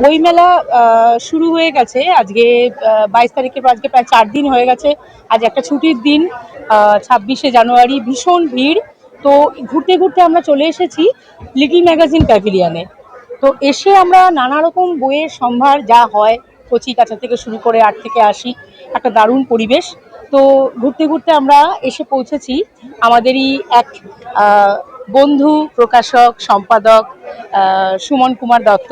বইমেলা শুরু হয়ে গেছে। আজকে বাইশ তারিখের পর আজকে প্রায় চার দিন হয়ে গেছে। আজ একটা ছুটির দিন ছাব্বিশে জানুয়ারি, ভীষণ ভিড়। তো ঘুরতে ঘুরতে আমরা চলে এসেছি লিটল ম্যাগাজিন প্যাভিলিয়নে। তো এসে আমরা নানা রকম বইয়ের সম্ভার, যা হয় কচি কাছা থেকে শুরু করে আট থেকে আসি একটা দারুণ পরিবেশ। তো ঘুরতে ঘুরতে আমরা এসে পৌঁছেছি আমাদেরই এক বন্ধু, প্রকাশক, সম্পাদক সুমন কুমার দত্ত।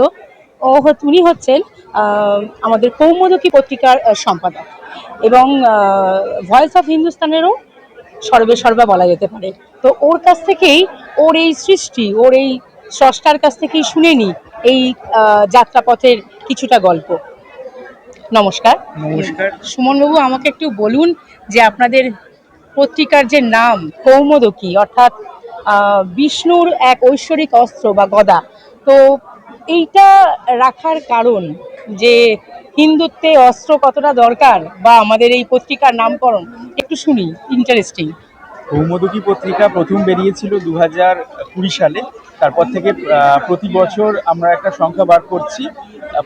ও উনি হচ্ছেন আমাদের কৌমদকী পত্রিকার সম্পাদক এবং ভয়েস অফ হিন্দুস্তানেরও সর্বে সর্বা বলা যেতে পারে। তো ওর কাছ থেকেই ওর এই সৃষ্টি ওর এই স্রষ্টার কাছ থেকেই শুনে নি এই যাত্রাপথের কিছুটা গল্প। নমস্কার। নমস্কার। সুমনবাবু আমাকে একটু বলুন যে আপনাদের পত্রিকার যে নাম কৌমদকী অর্থাৎ বিষ্ণুর এক ঐশ্বরিক অস্ত্র বা গদা তো এইটা রাখার কারণ যে হিন্দুত্বে অস্ত্র কতটা দরকার বা আমাদের এই পত্রিকার নামকরণ, একটু শুনি ইন্টারেস্টিং কৌমদকী পত্রিকা প্রথম বেরিয়েছিল দু হাজার কুড়ি সালে, তারপর থেকে প্রতি বছর আমরা একটা সংখ্যা বার করছি।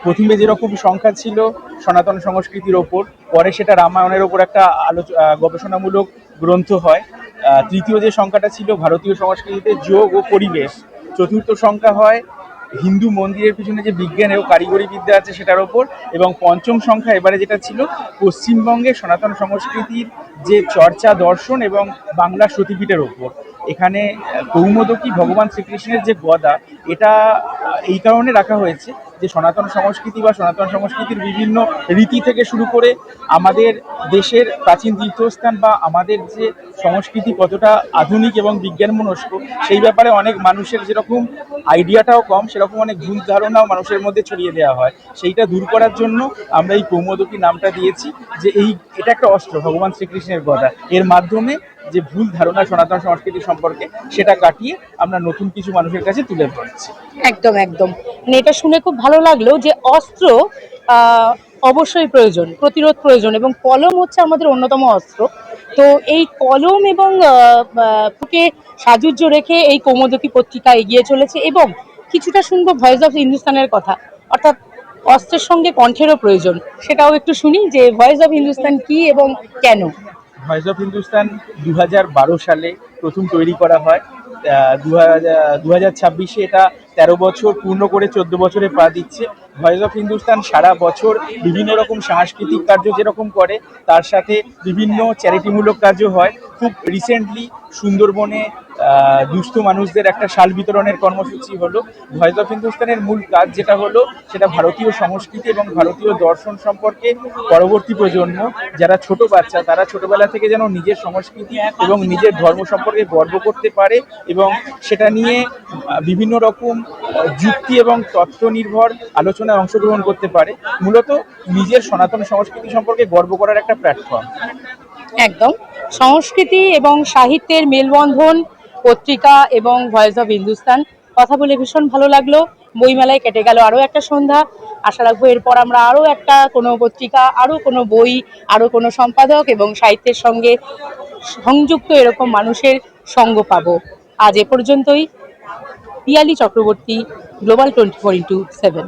প্রথমে যেরকম সংখ্যা ছিল সনাতন সংস্কৃতির ওপর, পরে সেটা রামায়ণের ওপর একটা আলোচ গবেষণামূলক গ্রন্থ হয়। তৃতীয় যে সংখ্যাটা ছিল ভারতীয় সংস্কৃতিতে যোগ ও পরিবেশ, চতুর্থ সংখ্যা হয় হিন্দু মন্দিরের পিছনে যে বিজ্ঞান এবং কারিগরি বিদ্যা আছে সেটার ওপর, এবং পঞ্চম সংখ্যা এবারে যেটা ছিল, পশ্চিমবঙ্গে সনাতন সংস্কৃতির যে চর্চা দর্শন এবং বাংলা সতীপীঠের ওপর। এখানে কৌমদকী ভগবান শ্রীকৃষ্ণের যে গদা, এটা এই কারণে রাখা হয়েছে যে সনাতন সংস্কৃতি বা সনাতন সংস্কৃতির বিভিন্ন রীতি থেকে শুরু করে আমাদের দেশের প্রাচীন তীর্থস্থান বা আমাদের যে সংস্কৃতি কতটা আধুনিক এবং বিজ্ঞান মনস্ক সেই ব্যাপারে অনেক মানুষের যেরকম আইডিয়াটাও কম, সেরকম অনেক ভুল ধারণাও মানুষের মধ্যে ছড়িয়ে দেওয়া হয়। সেইটা দূর করার জন্য আমরা এই কৌমদকী নামটা দিয়েছি যে এই, এটা একটা অস্ত্র, ভগবান শ্রীকৃষ্ণের কথা এর মাধ্যমে যে ভুল ধারণা সনাতন সংস্কৃতি সম্পর্কে সেটা কাটিয়ে আমরা নতুন কিছু মানুষের কাছে তুলে ধরছি। একদম একদম। মানে এটা শুনে খুব ভালো লাগল যে অস্ত্র অবশ্যই প্রয়োজন প্রতিরোধ প্রয়োজন এবং কলম হচ্ছে আমাদের অন্যতম অস্ত্র। তো এই কলম এবং আহ, আহ, কে সাজুজ্য রেখে এই কৌমদকী পত্রিকা এগিয়ে চলেছে এবং কিছুটা শুনব ভয়েস অফ হিন্দুস্তানের কথা। অর্থাৎ অস্ত্রের সঙ্গে কণ্ঠেরও প্রয়োজন। সেটাও একটু শুনি যে ভয়েস অফ হিন্দুস্তান কি এবং কেন? ভয়েস অফ হিন্দুস্তান দু সালে প্রথম তৈরি করা হয়। দু হাজার ছাব্বিশে এটা তেরো বছর পূর্ণ করে চোদ্দ বছরে পা দিচ্ছে। ভয়েস অফ হিন্দুস্তান সারা বছর বিভিন্ন রকম সাংস্কৃতিক কার্য যেরকম করে, তার সাথে বিভিন্ন চ্যারিটিমূলক কাজও হয়। খুব রিসেন্টলি সুন্দরবনে দুস্থ মানুষদের একটা শাল বিতরণের কর্মসূচি হলো। ভয়েস অফ হিন্দুস্তানের মূল কাজ যেটা হলো, সেটা ভারতীয় সংস্কৃতি এবং ভারতীয় দর্শন সম্পর্কে পরবর্তী প্রজন্ম, যারা ছোট বাচ্চা, তারা ছোটবেলা থেকে যেন নিজের সংস্কৃতি এবং নিজের ধর্ম সম্পর্কে গর্ব করতে পারে এবং সেটা নিয়ে বিভিন্ন রকম যুক্তি এবং তথ্য নির্ভর আলোচনায় অংশগ্রহণ করতে পারে। মূলত নিজের সনাতন সংস্কৃতি সম্পর্কে গর্ব করার একটা প্ল্যাটফর্ম। একদম। সংস্কৃতি এবং সাহিত্যের মেলবন্ধন পত্রিকা এবং ভয়েস অফ হিন্দুস্তান কথা বলে ভীষণ ভালো লাগল। বইমেলায় কেটে গেল আরও একটা সন্ধ্যা। আশা রাখব এরপর আমরা আরও একটা কোনো পত্রিকা, আরও কোনো বই, আরও কোনো সম্পাদক এবং সাহিত্যের সঙ্গে সংযুক্ত এরকম মানুষের সঙ্গ পাবো। আজ এ পর্যন্তই। Piyali Chakraborty global twenty four into seven